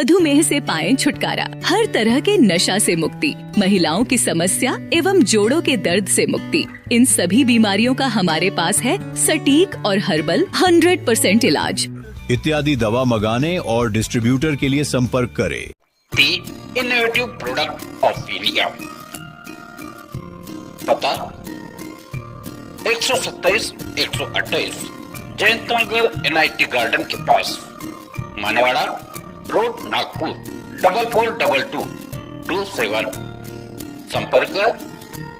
मधुमेह से पाए छुटकारा हर तरह के नशा से मुक्ति महिलाओं की समस्या एवं जोड़ों के दर्द से मुक्ति। इन सभी बीमारियों का हमारे पास है सटीक और हर्बल हंड्रेड परसेंट इलाज। इत्यादि दवा मंगाने और डिस्ट्रीब्यूटर के लिए संपर्क करें। Innovative product of India. पता एक सौ सत्ताईस एक सौ अट्ठाईस Jayant Nagar N I T garden K pass. Manewada road Nagpur double four double two two seven संपर्क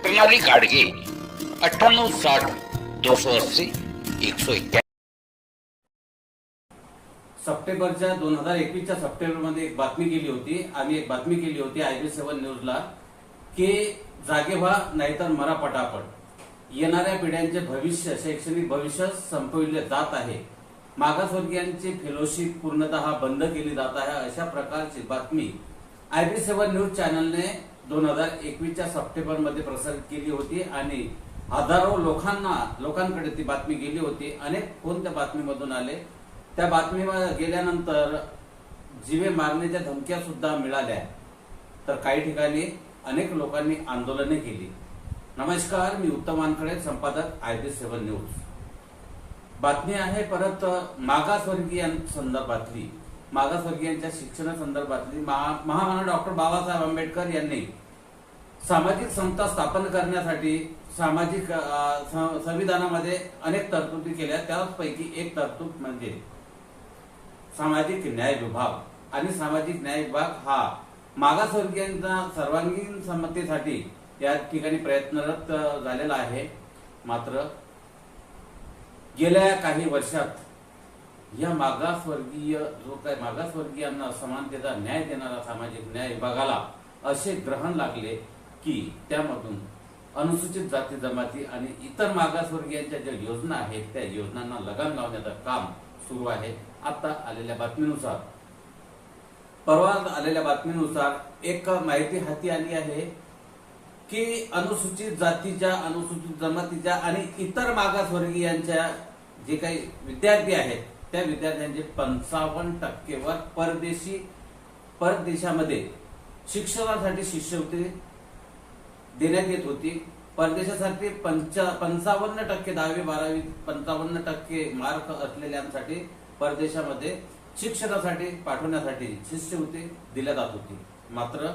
प्रणाली गाडगे अठ्ठ्याण्णव साठ दोनशे अस्सी एकशे एक्क्या सप्टेंबरच्या दोन हजार एकवीसच्या सप्टेंबरमध्ये एक बातमी केली होती आम्ही एक बातमी केली होती आय बी सेव्हन न्यूजला की जागे व्हा नाहीतर मरा पटापट. येणाऱ्या पिढ्यांचे भविष्य शैक्षणिक भविष्य संपविले जात आहे. मागासवर्गीयांची फेलोशिप पूर्णतः बंद केली जात आहे अशा प्रकारची बातमी आय बी सेव्हन न्यूज चॅनलने दोन हजार एकवीसच्या सप्टेंबरमध्ये प्रसारित केली होती आणि हजारो लोकांना लोकांकडे ती बातमी गेली होती. अनेक फोन त्या बातमीमधून आले? त्या बातमी गेल्यानंतर जीवे मारण्याच्या धमक्या सुद्धा मिळाल्या. तर काही ठिकाणी अनेक लोकांनी आंदोलने केली. नमस्कार मी उत्तम वानखडे संपादक आय बी सेव्हन न्यूज. बातमी आहे परत मागासवर्गीयांसंदर्भातली मागासवर्गीयांच्या शिक्षणासंदर्भातली महा- महामानव डॉक्टर बाबासाहेब आंबेडकर यांनी सामाजिक संस्था स्थापन करण्यासाठी सामाजिक संविधानामध्ये अनेक तरतुदी केल्या त्यापैकी एक तरतूद म्हणजे सामाजिक न्याय विभाग. आणि सामाजिक न्याय विभाग हा मागासवर्गीयांच्या सर्वांगीण संमतीसाठी या ठिकाणी प्रयत्नरत झालेला आहे. मात्र गेल्या काही वर्षात या मागासवर्गीय जो काय मागासवर्गीयांना समानतेचा न्याय देणारा सामाजिक न्याय विभागाला असे ग्रहण लागले की त्यामधून अनुसूचित जाती जमाती आणि इतर मागासवर्गीयांच्या ज्या योजना आहेत त्या योजनांना लगाम लावण्याचं काम सुरू आहे. आता आलेल्या बातमीनुसार. परवा आलेल्या बातमीनुसार एक माहिती हाती आली आहे की अनुसूचित जातीच्या अनुसूचित जमातीच्या आणि इतर मागासवर्गीयांच्या जे काही विद्यार्थी आहेत त्या विद्यार्थ्यांचे पंचावन्न टक्केवर परदेशी परदेशामध्ये शिक्षणासाठी शिष्यवृत्ती देण्यात येत होती. परदेशासाठी पंच पंचावन्न टक्के दहावी बारावी पंचावन्न टक्के मार्क असलेल्यांसाठी परदेशामध्ये शिक्षणासाठी पाठवण्यासाठी शिष्यवृत्ती दिल्या जात होती. मात्र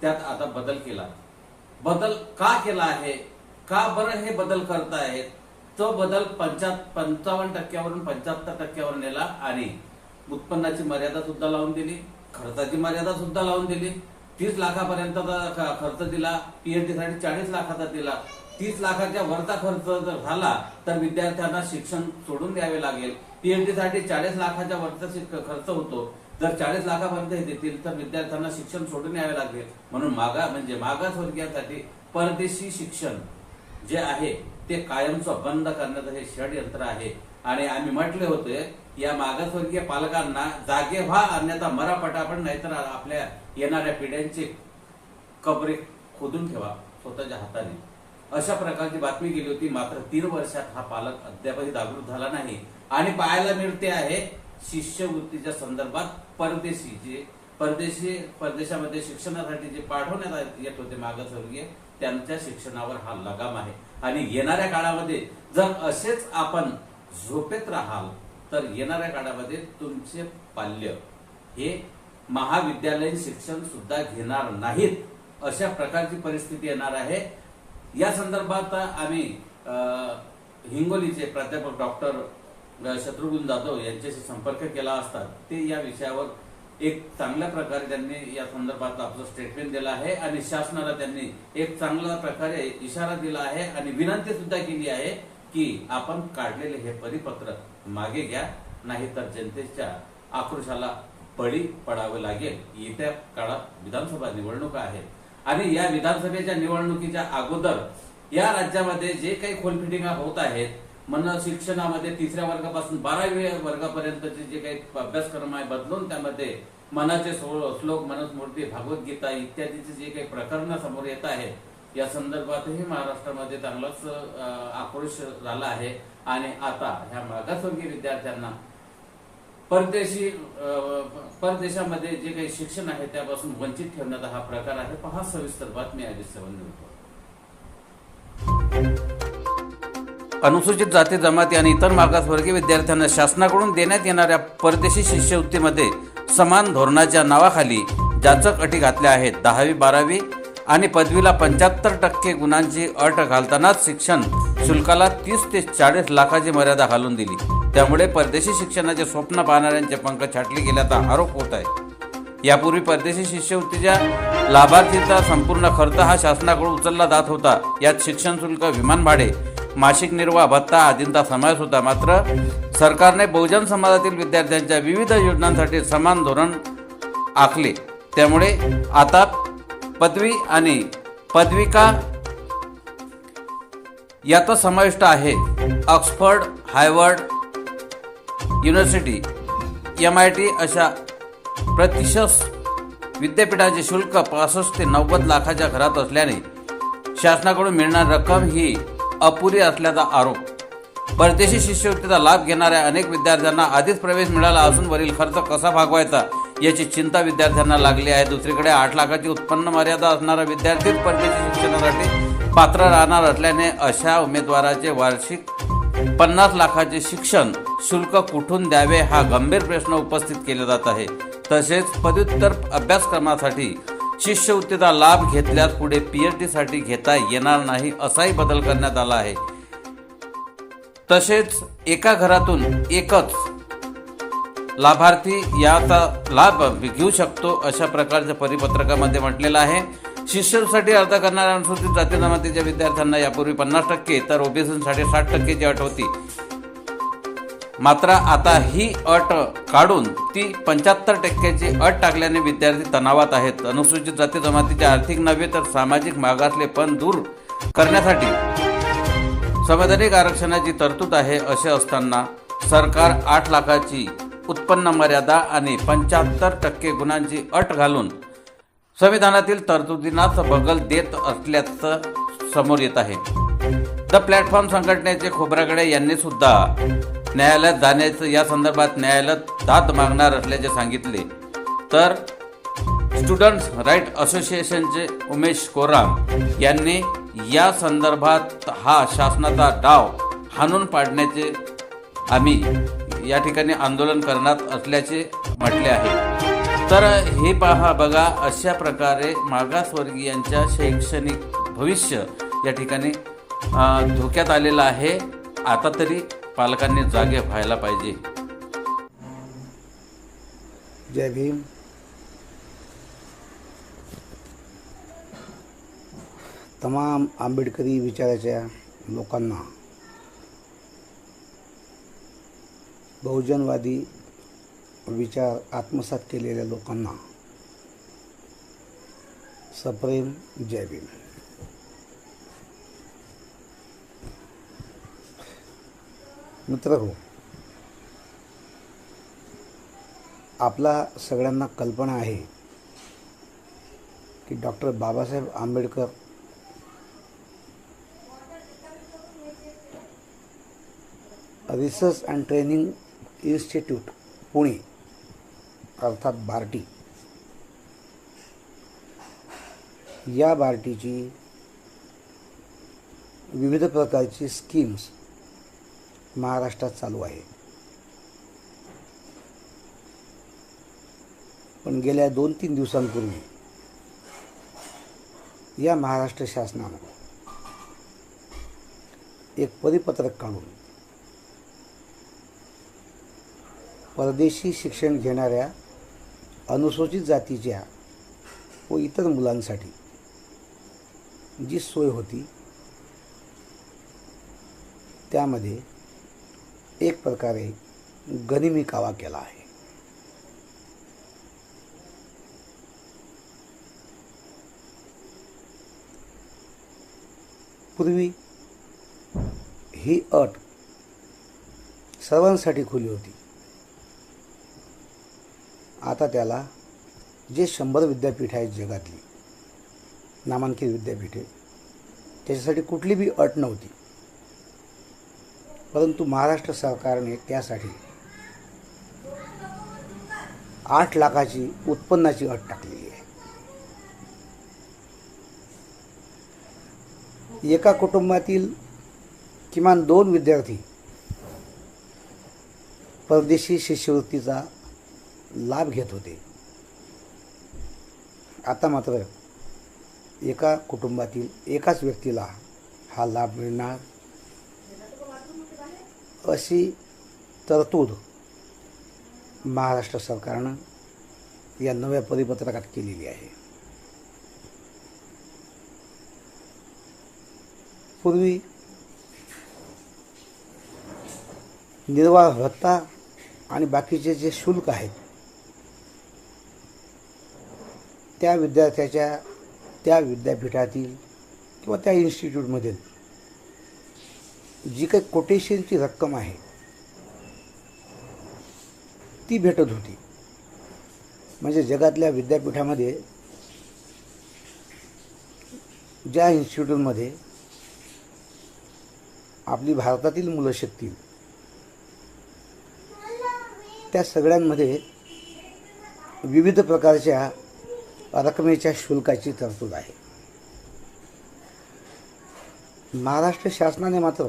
त्यात आता बदल केला. बदल का केला आहे? का बरं हे बदल करतायत? तो बदल पंचा पंचावन्न टक्क्यावरून पंच्याहत्तर टक्क्यावर नेला आणि उत्पन्नाची मर्यादा सुद्धा लावून दिली खर्चाची मर्यादा सुद्धा लावून दिली. तीस लाखापर्यंतचा ख- खर्च दिला पीएचडी साठी चाळीस लाखाचा दिला. तीस लाखाच्या वरचा खर्च जर झाला तर विद्यार्थ्यांना शिक्षण सोडून द्यावे लागेल. पीएचडी साठी चाळीस लाखाच्या वरचा खर्च होतो. जर चाळीस लाखापर्यंत हे देतील तर विद्यार्थ्यांना शिक्षण सोडून यावे लागेल. म्हणून मागा म्हणजे मागासवर्गीयांसाठी परदेशी शिक्षण जे आहे ते कायमचं बंद करण्याचं हे षडयंत्र आहे. आणि आम्ही म्हटले होते या मागासवर्गीय पालकांना जागे व्हा अन्यथा मरा पटापट नाहीतर आपल्या येणाऱ्या पिढ्यांची कबरे खोदून ठेवा स्वतःच्या हाताने. अशा प्रकारची बातमी गेली होती. मात्र तीन वर्षात हा पालक अद्यापही जागृत झाला नाही. आणि पाहायला मिळते आहे शिष्यवृत्तीच्या संदर्भात परदेशी जे परदेशी परदेशामध्ये शिक्षणासाठी जे पाठवण्यात येत होते मागासवर्गीय त्यांच्या शिक्षणावर हा लगाम आहे. आणि येणाऱ्या काळामध्ये जर असेच आपण झोपेत राहाल तर येणाऱ्या काळामध्ये तुमचे पाल्य हे महाविद्यालयीन शिक्षण सुद्धा घेणार नाहीत अशा प्रकारची परिस्थिती येणार आहे. या संदर्भात आम्ही हिंगोलीचे प्राध्यापक डॉक्टर शत्रुघ्न जाधव यांच्याशी संपर्क केला असता ते या विषयावर एक चांगल्या प्रकारे त्यांनी या संदर्भात आपलं स्टेटमेंट दिलं आहे आणि शासनाला त्यांनी एक चांगल्या प्रकारे इशारा दिला आहे आणि विनंती सुद्धा केली आहे की आपण काढलेले हे परिपत्र मागे घ्या नाहीतर जनतेच्या आक्रोशाला बळी पडावे लागेल. येत्या काळात विधानसभा निवडणुका आहेत. आणि या विधानसभेच्या निवडणुकीच्या अगोदर या राज्यामध्ये जे काही खोलफिटिंगा होत आहेत म्हणून शिक्षणामध्ये तिसऱ्या वर्गापासून बारावी वर्गापर्यंतचे जे काही अभ्यासक्रम आहे बदलून त्यामध्ये मनाचे श्लोक मनस्मूर्ती भागवद्गीता इत्यादीचे जे काही प्रकरणं समोर येत आहेत या संदर्भातही महाराष्ट्रामध्ये चांगलाच आक्रोश झाला आहे. आणि आता ह्या मागासवर्गीय विद्यार्थ्यांना परदेशी परदेशामध्ये जे काही शिक्षण आहे त्यापासून वंचित ठेवण्याचा हा प्रकार आहे. पहा सविस्तर बातमी अजित चव्हाण अनुसूचित जाती जमाती आणि इतर मागासवर्गीय विद्यार्थ्यांना शासनाकडून देण्यात येणाऱ्या परदेशी शिष्यवृत्तीमध्ये समान धोरणाच्या नावाखाली जाचक अटी घातल्या आहेत. दहावी बारावी आणि पदवीला पंच्याहत्तर टक्के गुणांची अट घालतानाच शिक्षण शुल्काला तीस ते चाळीस लाखाची मर्यादा घालून दिली. त्यामुळे परदेशी शिक्षणाचे स्वप्न पाहणाऱ्यांचे पंख छाटले गेल्याचा आरोप होत आहे. यापूर्वी परदेशी शिष्यवृत्तीच्या लाभार्थीचा संपूर्ण खर्च हा शासनाकडून उचलला जात होता. यात शिक्षण शुल्क विमान भाडे मासिक निर्वाह भत्ता आदींचा समावेश होता. मात्र सरकारने बहुजन समाजातील विद्यार्थ्यांच्या विविध योजनांसाठी समान धोरण आखले. त्यामुळे आता पदवी आणि पदविका यात समाविष्ट आहे. Oxford Harvard university M I T अशा प्रतिशत विद्यापीठाचे शुल्क पासष्ट ते नव्वद लाखाच्या घरात असल्याने शासनाकडून मिळणारी रक्कम ही अपुरी असल्याचा आरोप. परदेशी शिष्यवृत्तीचा लाभ घेणाऱ्या अनेक विद्यार्थ्यांना आधीच प्रवेश मिळाला असून वरील खर्च कसा भागवायचा याची चिंता विद्यार्थ्यांना लागली आहे. दुसरीकडे आठ लाखाची उत्पन्न मर्यादा असणारा विद्यार्थीच परदेशी शिक्षणासाठी पात्र राहणार असल्याने अशा उमेदवाराचे वार्षिक पन्नास लाखाचे शिक्षण शुल्क कुठून द्यावे हा गंभीर प्रश्न उपस्थित केला जात आहे. तसेच पदव्युत्तर अभ्यासक्रमासाठी शिष्यवृत्तीचा लाभ घेतल्यास पुढे पीएच डीसाठी घेता येणार नाही असाही बदल करण्यात आला आहे. तसेच एका घरातून एकच लाभार्थी याचा लाभ घेऊ शकतो अशा प्रकारच्या परिपत्रकामध्ये म्हटलेलं आहे. शिष्यसाठी अर्ज करणाऱ्या अनुसूचित जाती जमातीच्या विद्यार्थ्यांना यापूर्वी पन्नास टक्के तर ओबीसीसाठी साठ टक्केची अट होती. मात्र आता ही अट काढून ती पंच्याहत्तर टक्क्याची अट टाकल्याने विद्यार्थी तणावात आहेत. अनुसूचित जाती जमातीचे आर्थिक नव्हे तर सामाजिक मागासले पण दूर करण्यासाठी संवैधानिक आरक्षणाची तरतूद आहे असे असताना सरकार आठ लाखाची उत्पन्न मर्यादा आणि पंच्याहत्तर टक्के गुणांची अट घालून संविधानातील तरतुदींनाच बगल देत असल्याचं समोर येत आहे. द प्लॅटफॉर्म संघटनेचे खोबरागडे यांनी सुद्धा न्यायालयात जाण्याचं या संदर्भात न्यायालयात दाद मागणार असल्याचे सांगितले. तर स्टुडंट्स राईट असोसिएशनचे उमेश कोराम यांनी या संदर्भात हा शासनाचा डाव हाणून पाडण्याचे आम्ही या ठिकाणी आंदोलन करणार असल्याचे म्हटले आहे. तर हे पहा बघा अशा प्रकारे मागासवर्गीयांच्या शैक्षणिक भविष्य या ठिकाणी धोक्यात आलेलं आहे. आता तरी पालकांनी जागे व्हायला पाहिजे. जय भीम. तमाम आंबेडकरी विचाराच्या लोकांना बहुजनवादी विचार आत्मसात केलेल्या लोकांना सप्रेम जय भीम. मित्र हो आपला सगळ्यांना कल्पना आहे की doctor Babasaheb Ambedkar research and training institute Pune अर्थात बार्टी. या बार्टीची विविध प्रकारची स्कीम्स महाराष्ट्रात चालू आहे. पण गेल्या दोन तीन दिवसांपूर्वी या महाराष्ट्र शासनानं एक परिपत्रक काढून परदेशी शिक्षण घेणाऱ्या अनुसूचित जातीच्या व इतर मुलांसाठी जी सोय होती त्यामध्ये एक प्रकारे गनिमी कावा केला आहे. पूर्वी ही अट सर्वांसाठी खुली होती. आता त्याला जे शंभर विद्यापीठ आहेत जगातली नामांकित विद्यापीठे त्याच्यासाठी कुठली बी अट नव्हती. परंतु महाराष्ट्र सरकारने त्यासाठी आठ लाखाची उत्पन्नाची अट टाकलेली आहे. एका कुटुंबातील किमान दोन विद्यार्थी परदेशी शिष्यवृत्तीचा लाभ घेत होते. आता मात्र एका कुटुंबातील एकाच व्यक्तीला हा लाभ मिळणार. अशी तरतूद महाराष्ट्र सरकारनं या नव्या परिपत्रकात केलेली आहे. पूर्वी निर्वाह भत्ता आणि बाकीचे जे शुल्क आहेत त्या विद्यार्थ्याच्या त्या विद्यापीठातील किंवा त्या इन्स्टिट्यूटमधील जी काही कोटेशनची रक्कम आहे ती भेटत होती. म्हणजे जगातल्या विद्यापीठामध्ये ज्या इन्स्टिट्यूटमध्ये आपली भारतातील मुलं शिकतील त्या सगळ्यांमध्ये विविध प्रकारच्या रकमेच्या शुल्काची तरतूद आहे. महाराष्ट्र शासनाने मात्र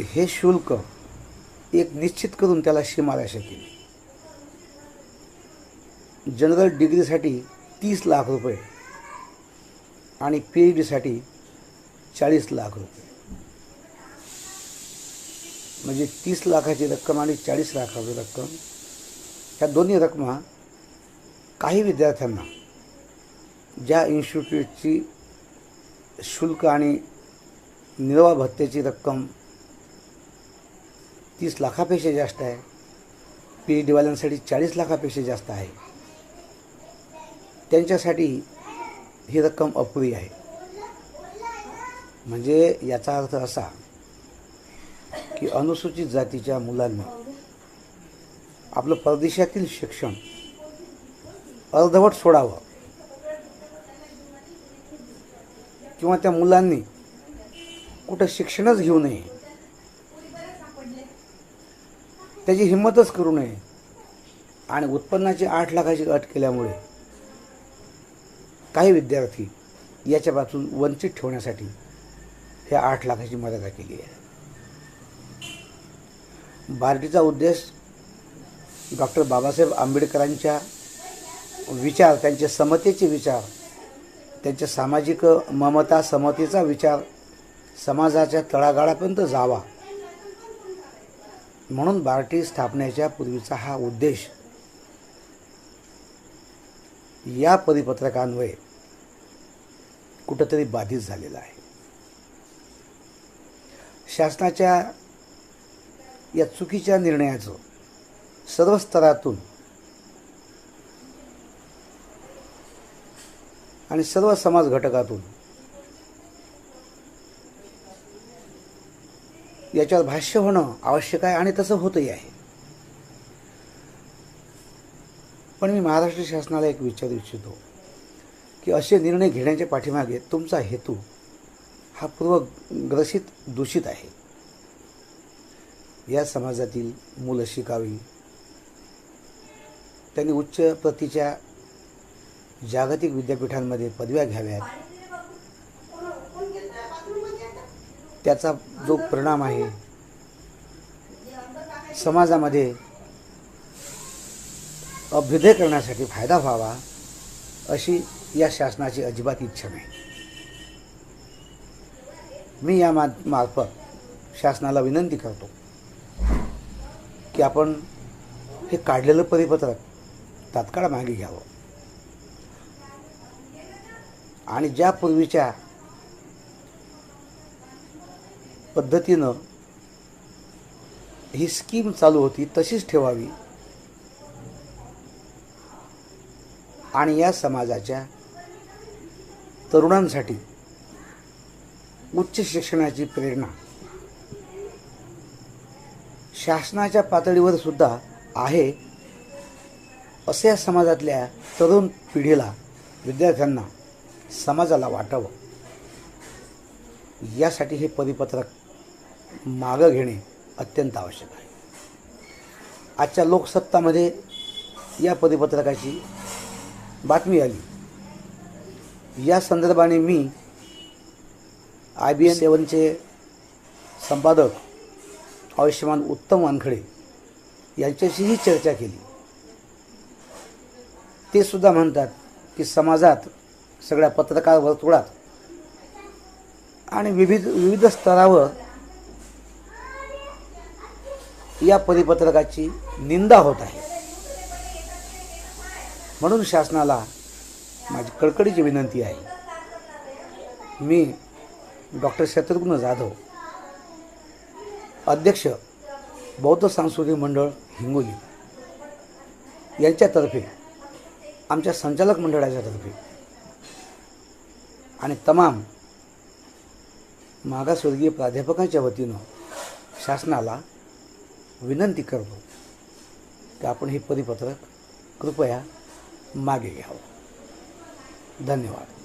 हे शुल्क एक निश्चित करून त्याला सीमारेषा केली. जनरल डिग्रीसाठी तीस लाख रुपये आणि पी एच डीसाठी चाळीस लाख रुपये. म्हणजे तीस लाखाची रक्कम आणि चाळीस लाखाची रक्कम ह्या दोन्ही रकमा काही विद्यार्थ्यांना ज्या इन्स्टिट्यूटची शुल्क आणि निर्वाह भत्त्याची रक्कम तीस लाखापेक्षा जास्त आहे पी एच डीवाल्यांसाठी चाळीस लाखापेक्षा जास्त आहे त्यांच्यासाठी ही रक्कम अपुरी आहे. म्हणजे याचा अर्थ असा की अनुसूचित जातीच्या मुलांनी आपलं परदेशातील शिक्षण अर्धवट सोडावं किंवा त्या मुलांनी कुठं शिक्षणच घेऊ नये. त्याची हिंमतच करू नये. आणि उत्पन्नाची आठ लाखाची अट केल्यामुळे काही विद्यार्थी याच्यापासून वंचित ठेवण्यासाठी ह्या आठ लाखाची मर्यादा केली आहे. भारतीचा उद्देश डॉक्टर बाबासाहेब आंबेडकरांच्या विचार त्यांचे समतेचे विचार त्यांचे सामाजिक ममता समतेचा विचार समाजाच्या तळागाळापर्यंत जावा. म्हणून बार्टी स्थापनेच्या पूर्वीचा हा उद्देश या परिपत्रकान्वये कुठंतरी बाधित झालेला आहे. शासनाच्या या चुकीच्या निर्णयाचं सर्व स्तरातून आणि सर्व समाज घटकातून याच्यावर भाष्य होणं आवश्यक आहे आणि तसं होतही आहे. पण मी महाराष्ट्र शासनाला एक विचारू इच्छितो की असे निर्णय घेण्याच्या पाठीमागे तुमचा हेतू हा पूर्वग्रसित दूषित आहे. या समाजातील मुलं शिकावी. त्यांनी उच्च प्रतीच्या जागतिक विद्यापीठांमध्ये पदव्या घ्याव्यात. त्याचा जो परिणाम आहे समाजामध्ये अभ्युदय करण्यासाठी फायदा व्हावा अशी या शासनाची अजिबात इच्छा नाही. मी या मा मार्फत शासनाला विनंती करतो. की आपण हे काढलेलं परिपत्रक तात्काळ मागे घ्यावं. आणि ज्या पूर्वीच्या पद्धतीनं ही स्कीम चालू होती तशीच ठेवावी. आणि या समाजाच्या तरुणांसाठी उच्च शिक्षणाची प्रेरणा शासनाच्या पातळीवर सुद्धा आहे असे या समाजातल्या तरुण पिढीला विद्यार्थ्यांना समाजाला वाटावं. यासाठी हे परिपत्रक मागं घेणे अत्यंत आवश्यक आहे. आजच्या लोकसत्तामध्ये या परिपत्रकाची बातमी आली. या संदर्भाने मी आय बी एन सेवनचे संपादक आयुष्यमान उत्तम वानखडे यांच्याशीही चर्चा केली. ते सुद्धा म्हणतात की समाजात सगळ्या पत्रकार वर्तुळात आणि विविध विविध स्तरावर या परिपत्रकाची निंदा होत आहे. म्हणून शासनाला माझी कडकडीची विनंती आहे. मी डॉक्टर शत्रुघ्न जाधव अध्यक्ष बौद्ध सांस्कृतिक मंडळ हिंगोली यांच्यातर्फे आमच्या संचालक मंडळाच्या तर्फे आणि तमाम मागासवर्गीय प्राध्यापकांच्या वतीनं शासनाला विनंती करतो की आपण हे परिपत्रक कृपया मागे घ्यावं. धन्यवाद.